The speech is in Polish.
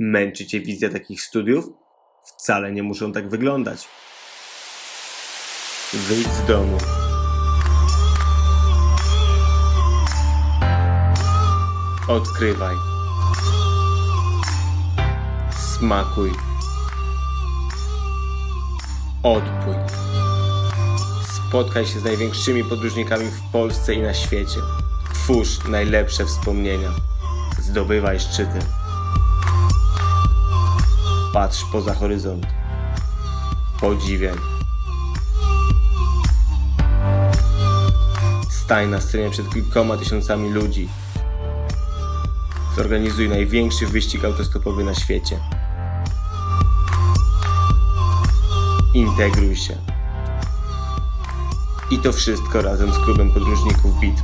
Męczy cię wizja takich studiów? Wcale nie muszą tak wyglądać. Wyjdź z domu. Odkrywaj. Smakuj. Odpłyń. Spotkaj się z największymi podróżnikami w Polsce i na świecie. Twórz najlepsze wspomnienia. Zdobywaj szczyty. Patrz poza horyzont. Podziwiaj. Stań na scenie przed kilkoma tysiącami ludzi. Zorganizuj największy wyścig autostopowy na świecie. Integruj się. I to wszystko razem z klubem podróżników BIT.